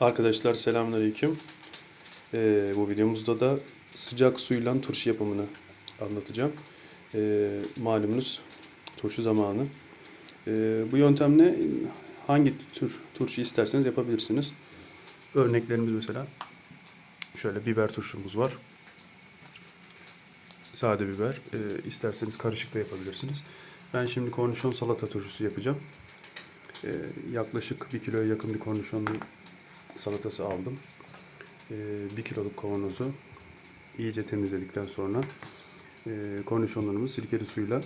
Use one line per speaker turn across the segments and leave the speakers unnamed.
Arkadaşlar selamünaleyküm. Ee, bu videomuzda da sıcak suyla turşu yapımını anlatacağım. Ee, malumunuz turşu zamanı. Ee, bu yöntemle hangi tür turşu isterseniz yapabilirsiniz. Örneklerimiz mesela şöyle biber turşumuz var. Sade biber. Ee, isterseniz karışık da yapabilirsiniz. Ben şimdi kornişon salata turşusu yapacağım. Ee, yaklaşık 1 kiloya yakın bir kornişon salatası aldım. Ee, 1 kiloluk kavanozu iyice temizledikten sonra e, kornişonlarımı sirkeli suyla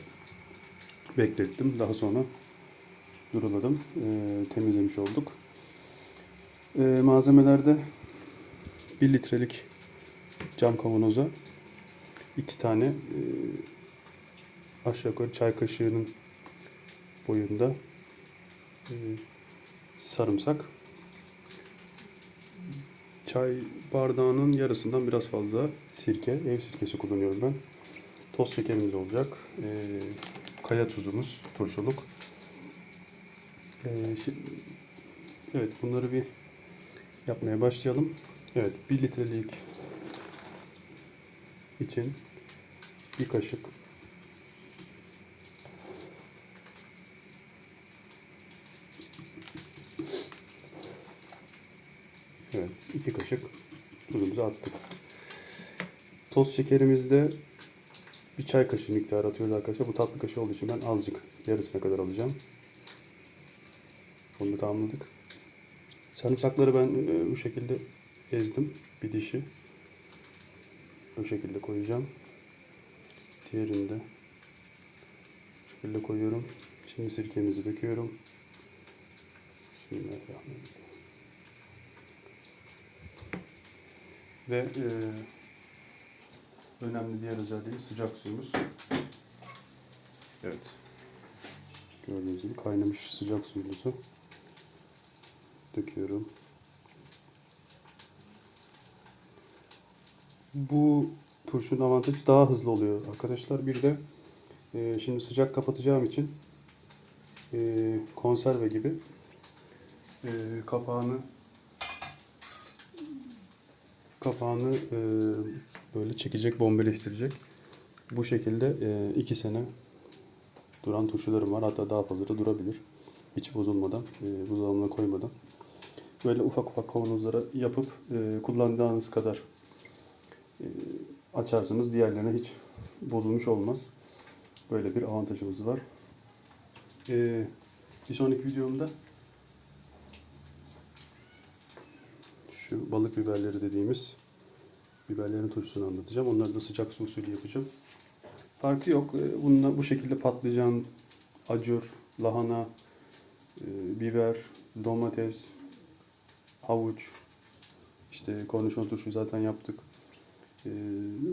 beklettim. Daha sonra duruladım. Ee, temizlemiş olduk. Ee, malzemelerde 1 litrelik cam kavanoza 2 tane e, aşağı yukarı çay kaşığının boyunda e, sarımsak çay bardağının yarısından biraz fazla sirke, ev sirkesi kullanıyorum ben. Toz şekerimiz olacak. Ee, kaya tuzumuz, turşuluk. Ee, şi- evet bunları bir yapmaya başlayalım. Evet 1 litrelik için bir kaşık Evet, iki kaşık tuzumuzu attık. Toz şekerimizde bir çay kaşığı miktarı atıyoruz arkadaşlar. Bu tatlı kaşığı olduğu için ben azıcık yarısına kadar alacağım. Onu da tamamladık. Sarımsakları ben e, bu şekilde ezdim. Bir dişi. Bu şekilde koyacağım. Diğerini de bu şekilde koyuyorum. Şimdi sirkemizi döküyorum. Bismillahirrahmanirrahim. Ve e, önemli diğer özelliği sıcak suyumuz. Evet. Gördüğünüz gibi kaynamış sıcak suyumuzu döküyorum. Bu turşunun avantajı daha hızlı oluyor arkadaşlar. Bir de e, şimdi sıcak kapatacağım için e, konserve gibi e, kapağını kapağını e, böyle çekecek, bombeleştirecek. Bu şekilde e, iki sene duran turşularım var. Hatta daha fazla da durabilir. Hiç bozulmadan, e, buzdolabına koymadan. Böyle ufak ufak kavanozlara yapıp e, kullandığınız kadar e, açarsanız diğerlerine hiç bozulmuş olmaz. Böyle bir avantajımız var. E, bir sonraki videomda şu balık biberleri dediğimiz biberlerin turşusunu anlatacağım. Onları da sıcak su usulü yapacağım. Farkı yok. Ee, Bununla bu şekilde patlıcan, acur, lahana, e, biber, domates, havuç, işte kornişon turşu zaten yaptık. Ee,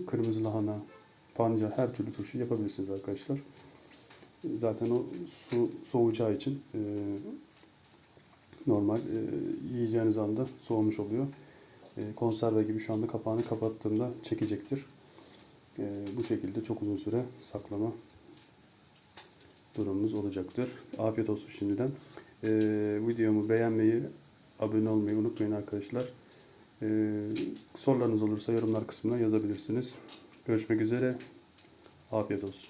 Kırmızı lahana, pancar her türlü turşu yapabilirsiniz arkadaşlar. Zaten o su soğuyacağı için e, normal e, yiyeceğiniz anda soğumuş oluyor. E, konserve gibi şu anda kapağını kapattığımda çekecektir. E, bu şekilde çok uzun süre saklama durumumuz olacaktır. Afiyet olsun şimdiden. E, videomu beğenmeyi, abone olmayı unutmayın arkadaşlar. E, sorularınız olursa yorumlar kısmına yazabilirsiniz. Görüşmek üzere. Afiyet olsun.